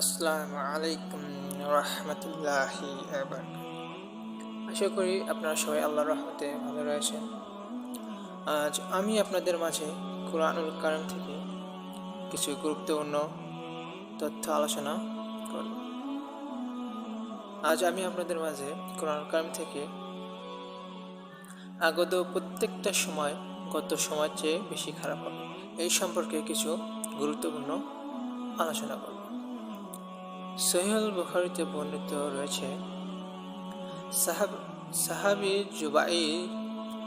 আসসালামু আলাইকুম রহমতুল্লাহি আশা করি আপনারা সবাই আল্লাহর রহমতে ভালো রয়েছেন। আজ আমি আপনাদের মাঝে কোরআনুল কারণ থেকে কিছু গুরুত্বপূর্ণ তথ্য আলোচনা করব। আজ আমি আপনাদের মাঝে কোরআনুল কারণ থেকে আগত প্রত্যেকটা সময় গত সময়ের চেয়ে বেশি খারাপ হবে। এই সম্পর্কে কিছু গুরুত্বপূর্ণ আলোচনা করব। সহিহুল বুখারিতে বর্ণিত রয়েছে, সাহাব, সাহাবি জুবাই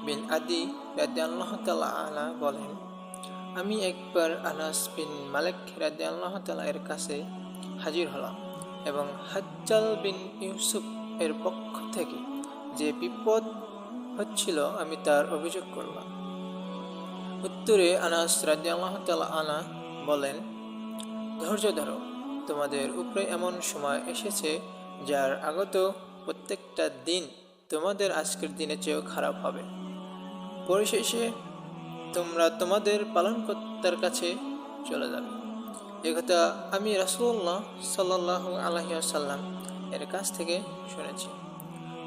বিন আদি রাদিয়াল্লাহু আলা বলেন, আমি একবার আনাস বিন মালিক রাদিয়াল্লাহু তাআলা এর কাছে হাজির হলাম এবং হাজ্জাল বিন ইউসুফ এর পক্ষ থেকে যে বিপদ হচ্ছিল আমি তার অভিযোগ করলাম। উত্তরে আনাস রাদিয়াল্লাহু তাআলা আনা বলেন, ধৈর্য ধরো তোমাদের উপরে এমন সময় এসেছে, যার আগত প্রত্যেকটা দিন তোমাদের আজকের দিনের চেয়েও খারাপ হবে। পরিশেষে তোমরা তোমাদের পালনকর্তার কাছে চলে যাবে। একথা আমি রাসুল্লাহ সাল্লাহ আলহিসাল্লাম এর কাছ থেকে শুনেছি।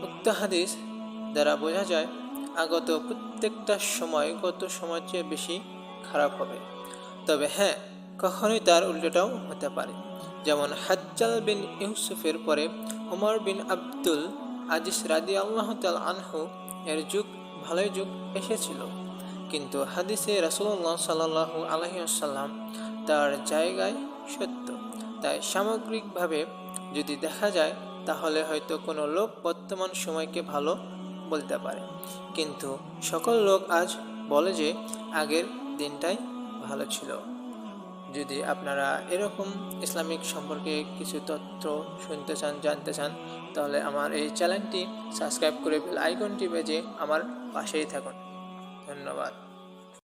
উক্ত হাদিস দ্বারা বোঝা যায়, আগত প্রত্যেকটা সময় গত সময়ের চেয়ে বেশি খারাপ হবে। তবে হ্যাঁ কখনোই তার উল্টোটাও হতে পারে। যেমন হাজ্জাল বিন ইউসুফের পরে ওমর বিন আব্দুল আজিস রাদি আল্লাহ তাল আনহু এর যুগ, ভালোই যুগ এসেছিল। কিন্তু হাদিসে রাসুল্লাহ সাল্লাহ আলহিসাল্লাম তার জায়গায় সত্য। তাই সামগ্রিকভাবে যদি দেখা যায়, তাহলে হয়তো কোনো লোক বর্তমান সময়কে ভালো বলতে পারে। কিন্তু সকল লোক আজ বলে যে আগের দিনটাই ভালো ছিল। যদি আপনারা এরকম ইসলামিক সম্পর্কে কিছু তথ্য শুনতে চান, জানতে চান, তাহলে আমার এই চ্যানেলটি সাবস্ক্রাইব করে বেল আইকনটি বেজে আমার পাশেই থাকুন। ধন্যবাদ।